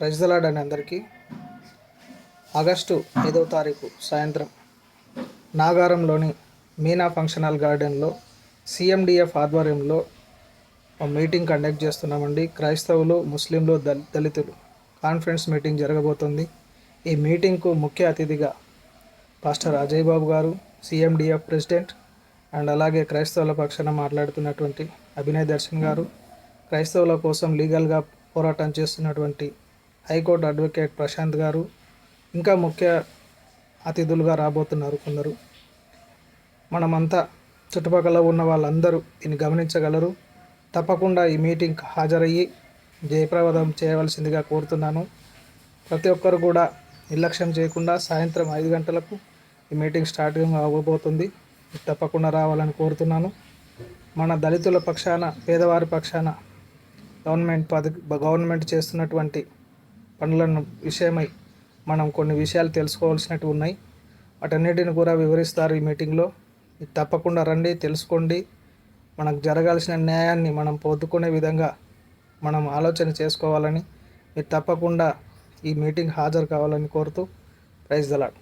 ప్రజలాడ్ అని అందరికీ. ఆగస్టు ఐదవ తారీఖు సాయంత్రం నాగారంలోని మీనా ఫంక్షన్ హాల్ గార్డెన్లో సిఎండిఎఫ్ ఆధ్వర్యంలో ఒక మీటింగ్ కండక్ట్ చేస్తున్నామండి. క్రైస్తవులు ముస్లింలు దళ దళితులు కాన్ఫరెన్స్ మీటింగ్ జరగబోతుంది. ఈ మీటింగ్కు ముఖ్య అతిథిగా పాస్టర్ అజయ్ బాబు గారు సిఎండిఎఫ్ ప్రెసిడెంట్ అండ్ అలాగే క్రైస్తవుల పక్షాన మాట్లాడుతున్నటువంటి అభినయ్ దర్శన్ గారు క్రైస్తవుల కోసం లీగల్గా పోరాటం చేస్తున్నటువంటి హైకోర్టు అడ్వకేట్ ప్రశాంత్ గారు ఇంకా ముఖ్య అతిథులుగా రాబోతున్నారు కొందరు. మనమంతా చుట్టుపక్కల ఉన్న వాళ్ళందరూ దీన్ని గమనించగలరు. తప్పకుండా ఈ మీటింగ్ హాజరయ్యి జయప్రవదం చేయవలసిందిగా కోరుతున్నాను. ప్రతి ఒక్కరు కూడా నిర్లక్ష్యం చేయకుండా సాయంత్రం ఐదు గంటలకు ఈ మీటింగ్ స్టార్ట్ అవ్వబోతుంది తప్పకుండా రావాలని కోరుతున్నాను. మన దళితుల పక్షాన పేదవారి పక్షాన గవర్నమెంట్ పథ గవర్నమెంట్ చేస్తున్నటువంటి పనులను విషయమై మనం కొన్ని విషయాలు తెలుసుకోవాల్సినవి ఉన్నాయి. వాటన్నిటిని కూడా వివరిస్తారు ఈ మీటింగ్లో. మీరు తప్పకుండా రండి తెలుసుకోండి. మనకు జరగాల్సిన న్యాయాన్ని మనం పొందుకునే విధంగా మనం ఆలోచన చేసుకోవాలని మీరు తప్పకుండా ఈ మీటింగ్ హాజరు కావాలని కోరుతూ ప్రైజ్ దలాడ్